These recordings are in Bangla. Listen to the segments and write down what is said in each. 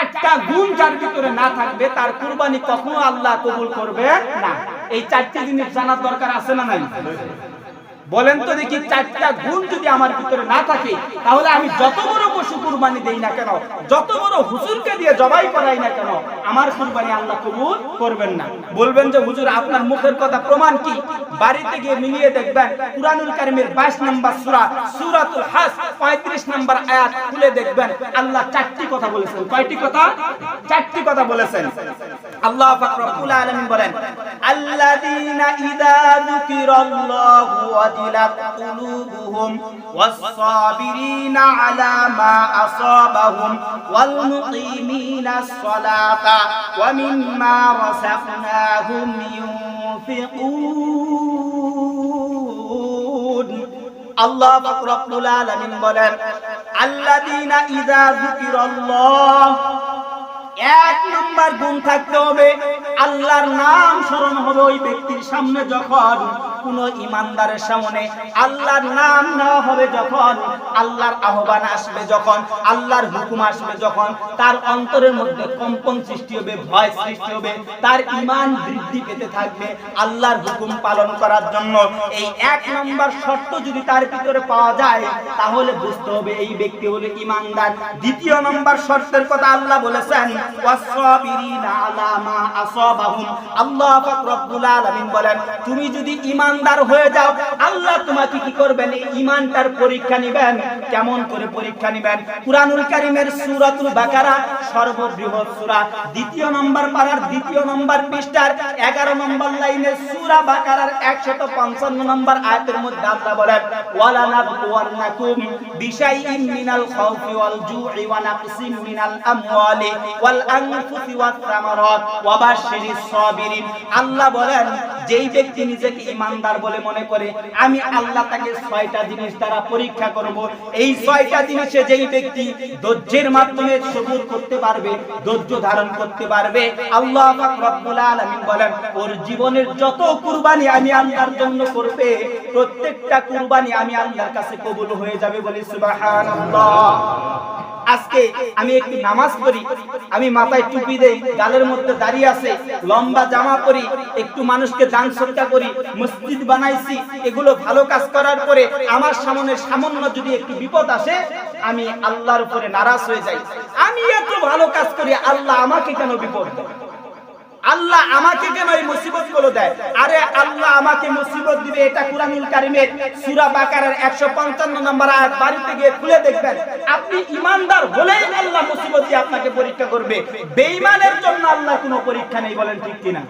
চারটা গুণ যার ভিতরে না থাকবে, তার কুরবানি কখনো আল্লাহ কবুল করবে না। এই চারটি জিনিস জানার দরকার আছে না নাই? বলেন তো দেখি চারটা গুণ যদি আমার ভিতরে না থাকে, তাহলে আমি যত বড় পশু কুরবানি দেই না কেন, যত বড় হুজুরকে দিয়ে জবাই করাই না কেন, আমার কুরবানি আল্লাহ কবুল করবেন না। বলবেন যে, হুজুর, আপনার মুখের কথা প্রমাণ কি? বাড়িতে গিয়ে মিলিয়ে দেখবেন কুরআনুল কারীমের 22 নম্বর সূরা, সূরাতুল হাস 35 নম্বর আয়াত খুলে দেখবেন আল্লাহ চারটি কথা বলেছেন। কয়টি কথা? চারটি কথা বলেছেন। আল্লাহ পাক রব্বুল আলামিন বলেন, আল্লাযীনা ইযা যুকিরাল্লাহু ওয়াজিলাত কুলুবুহুম ওয়াস-সাবিরিনা আলা মা আসাবাহুম ওয়াল মুকিমিনাস সালাতা ওয়া মিম্মা রাযাকনাহুম ইউনফিকুন। আল্লাহ পাক রব্বুল আলামিন বলেন, আল্লাযীনা ইযা যুকিরাল্লাহ এক নম্বর গুণ থাকতে হবে। আল্লাহর নাম স্মরণ হবে ওই ব্যক্তির সামনে যখন কোন ইমানদারের সামনে আল্লাহর নাম নেওয়া হবে যখন, আল্লাহর আহ্বান আসবে যখন, আল্লাহর হুকুম আসবে যখন, তার অন্তরের মধ্যে কম্পন সৃষ্টি হবে, ভয় সৃষ্টি হবে, তার ইমান বৃদ্ধি পেতে থাকবে আল্লাহর হুকুম পালন করার জন্য। এই এক নম্বর শর্ত যদি তার ভিতরে পাওয়া যায়, তাহলে বুঝতে হবে এই ব্যক্তি হলো ইমানদার। দ্বিতীয় নম্বর শর্তের কথা আল্লাহ বলেছেন আলা আসাবাহুম আল্লাহ পাক রব্বুল আলামিন বলেন, তুমি যদি ইমানদার হয়ে যাও, আল্লাহ তোমাকে কি করবেন? ইমানটার পরীক্ষা নেবেন। কেমন করে পরীক্ষা নেবেন? কুরআনুল কারীমের সূরাতুল বাকারা, সর্ববৃহৎ সূরা। দ্বিতীয় নম্বর পারার দ্বিতীয় নম্বর পৃষ্ঠার 11 নম্বর লাইনে সূরা বাকারার 155 নম্বর আয়াতের মধ্যে আল্লাহ বলেন ওয়ালা নাবলুওয়ান্নাকুম বিশাইইন মিনাল খাউফি ওয়াল জু'i ওয়া নাকসিম মিনাল আমওয়ালি ওয়াল আনফুসি ওয়াস সামারাত ওয়া সাবিরিন আল্লাহ বলেন, যেই ব্যক্তি নিজেকে ইমানদার বলে মনে করে, আমি আল্লাহ তাকে ছয়টা জিনিস দ্বারা পরীক্ষা করব। এই ছয়টা জিনিসে যেই ব্যক্তি ধৈর্যের মাধ্যমে সবুর করতে পারবে, ধৈর্য ধারণ করতে পারবে, আল্লাহ বলেন, ওর জীবনের যত কুরবানি আমি আল্লাহর জন্য করবে, প্রত্যেকটা কুরবানি আমি আল্লাহর কাছে কবুল হয়ে যাবে বলি সুবহানাল্লাহ। আজকে আমি একটু নামাজ পড়ি, আমি মাথায় টুপি দেই, গালের মধ্যে দাঁড়িয়ে আছে, লম্বা জামা পরি, একটু মানুষকে দান সৎকা করি, মসজিদ বানাইছি, এগুলো ভালো কাজ করার পরে আমার সামনে সামান্য যদি একটু বিপদ আসে, আমি আল্লাহর উপরে নারাজ হয়ে যাই। আমি এত ভালো কাজ করি, আল্লাহ আমাকে কেন বিপদ দেয়? আল্লাহ আমাকে কেন এই মুসিবতগুলো দেয়? আরে আল্লাহ আমাকে মুসিবত দিবে, এটা কুরআনুল সুরা সূরা বাকারার 155 নম্বর আয়াত। বাড়িতে গিয়ে খুলে দেখবেন, আপনি ইমানদার হলেই আল্লাহ মুসিবত দিয়ে আপনাকে পরীক্ষা করবে। বেঈমানের জন্য আল্লাহ কোনো পরীক্ষা নেই বলেন ঠিক কিনা?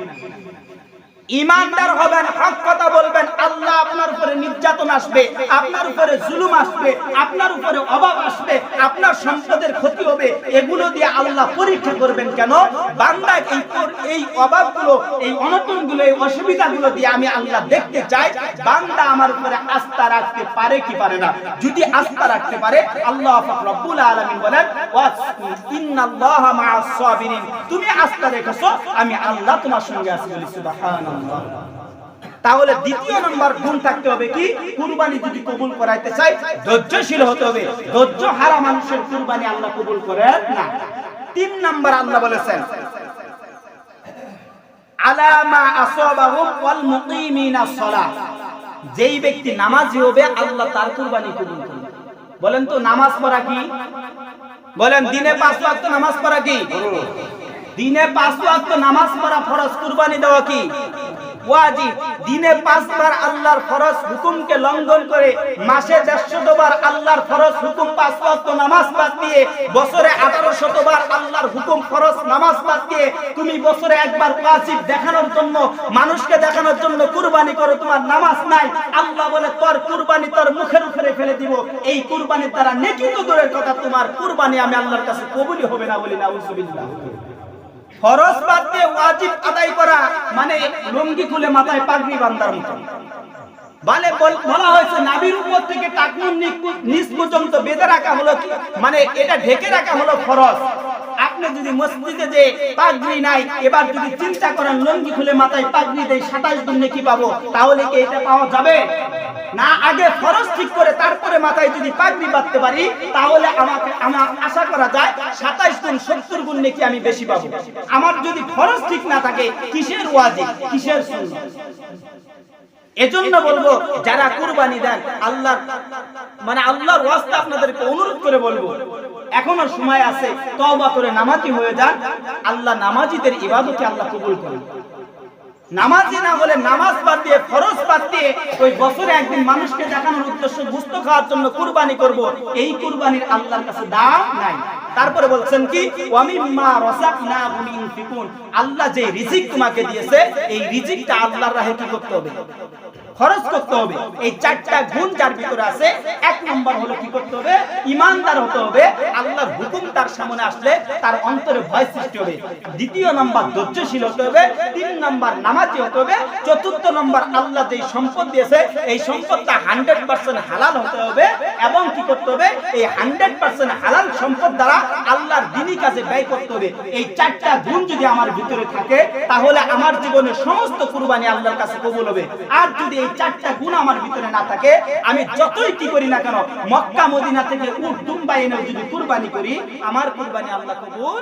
ইমানদার হবেন, হক কথা বলবেন, আল্লাহ আপনার উপরে নির্যাতন আসবে, আপনার উপরে জুলুম আসবে, আপনার উপরে অভাব আসবে, আপনার সম্পদের ক্ষতি হবে, এগুলো দিয়ে আল্লাহ পরীক্ষা করবেন কেন? বান্দা এই এই অভাবগুলো, এই অনটনগুলো, এই অসুবিধাগুলো দিয়ে আমি আল্লাহ দেখতে চাই, বান্দা আমার উপরে আস্থা রাখতে পারে কি পারে না? যদি আস্থা রাখতে পারে, আল্লাহ রব্বুল আলামিন বলেন ইন্নাল্লাহা মা'আস সাবিরিন। তুমি আস্থা রেখেছো, আমি আল্লাহ তোমার সঙ্গে আছি বলি, সুবহানাল্লাহ। তাহলে দ্বিতীয় নম্বর গুণ থাকতে হবে কি? কুরবানি যদি কবুল করাইতে চাই, ধৈর্যশীল হতে হবে। ধৈর্য হারা মানুষের কুরবানি আল্লাহ কবুল করেন না। তিন নম্বর আল্লাহ বলেছেন যেই ব্যক্তি নামাজি হবে, আল্লাহ তার কুরবানি কবুল করবে। বলেন তো, নামাজ পড়া কি? বলেন, দিনে পাঁচ নামাজ পড়া কি? দিনে পাঁচ নামাজ পড়া ফরজ, কুরবানি দেওয়া কি? ওয়াজিব দিনে পাঁচবার আল্লাহর ফরজ হুকুমকে লঙ্ঘন করে, মাসে আল্লাহর ফরজ হুকুম পাঁচ ওয়াক্ত নামাজ দিয়ে, বছরে আঠারো শতবার আল্লাহর হুকুম ফরজ নামাজ দিয়ে, তুমি বছরে একবার দেখানোর জন্য, মানুষকে দেখানোর জন্য কুরবানি করো, তোমার নামাজ নাই। আল্লাহ বলে, তোর কুরবানি তোর মুখের উপরে ফেলে দিব। এই কুরবানির দ্বারা নেকি তো দূরের কথা, তোমার কুরবানি আমি আল্লাহর কাছে কবুলি হবে না বলি না ফরজ বাদ দিয়ে ওয়াজিব আদায় করা মানে লুঙ্গি খুলে মাথায় পাগড়ি বান্দার মতো। মানে বলা হয়েছে নাভির উপর থেকে টাকনুর নিচ পর্যন্ত বেঁধে রাখা হলো মানে এটা ঢেকে রাখা হলো ফরজ। আপনি যদি মসজিদে যে পাগড়ি নাই, এবার যদি চিন্তা করেন লঙ্গি খুলে মাথায় পাগড়ি দেয় সাতাশ দিন নাকি পাবো? তাহলে কি এটা পাওয়া যাবে? না, আগে ফরজ ঠিক বাঁধতে পারি, তাহলে আমাকে, আমার আশা করা যায় সাতাইশ গুণ সত্তর গুণ নাকি আমি বেশি পাবো। আমার যদি ফরজ ঠিক না থাকে, কিসের ওয়াজি, কিসের সুন্নাহ এজন্য বলব, যারা কুরবানি দেন, আল্লাহ মানে আল্লাহর ওয়াস্তে আপনাদেরকে অনুরোধ করে বলব, এখনও সময় আছে, তওবা করে নামাজি হয়ে যান, আল্লাহ নামাজিদের ইবাদতকে আল্লাহ কবুল করেন। নামাজি না বলে নামাজ বাদ দিয়ে ফরজ বাদ দিয়ে ওই বছরে একদিন মানুষকে দেখানোর উদ্দেশ্য গুস্ত খাওয়ার জন্য কুরবানি করব, এই কুরবানির আল্লাহর কাছে দাম নাই। তারপরে বলছেন কি আল্লাহ যে রিজিক তোমাকে দিয়েছে, এই রিজিকটা আল্লাহর রাহে কি করতে হবে? খরচ করতে হবে। এই চারটা গুণ যার ভিতরে আছে, এক নম্বর হলো কি করতে হবে? ইমানদার হতে হবে। আল্লাহর হুকুম তার সামনে আসলে তার অন্তরে ভয় সৃষ্টি হবে। দ্বিতীয় নম্বর ধৈর্যশীল হতে হবে। তিন নম্বর নামাজি হতে হবে। চতুর্থ নম্বর আল্লাহ যে সম্পদ দিয়েছে, এই সম্পদটা হান্ড্রেড পার্সেন্ট হালাল হতে হবে। এবং কি করতে হবে? এই হান্ড্রেড পার্সেন্ট হালাল সম্পদ দ্বারা আল্লাহর দিনী কাজে ব্যয় করতে হবে। এই চারটা গুণ যদি আমার ভিতরে থাকে, তাহলে আমার জীবনের সমস্ত কুরবানি আল্লাহর কাছে কবুল হবে। আর যদি এই চারটা গুণ আমার ভিতরে না থাকে। আমি যতই কি করি না কেন, মক্কা, মদিনা থেকে উঠ দুম্বাই এনে যদি কুরবানি করি, আমার কুরবানি আল্লাহ কবুল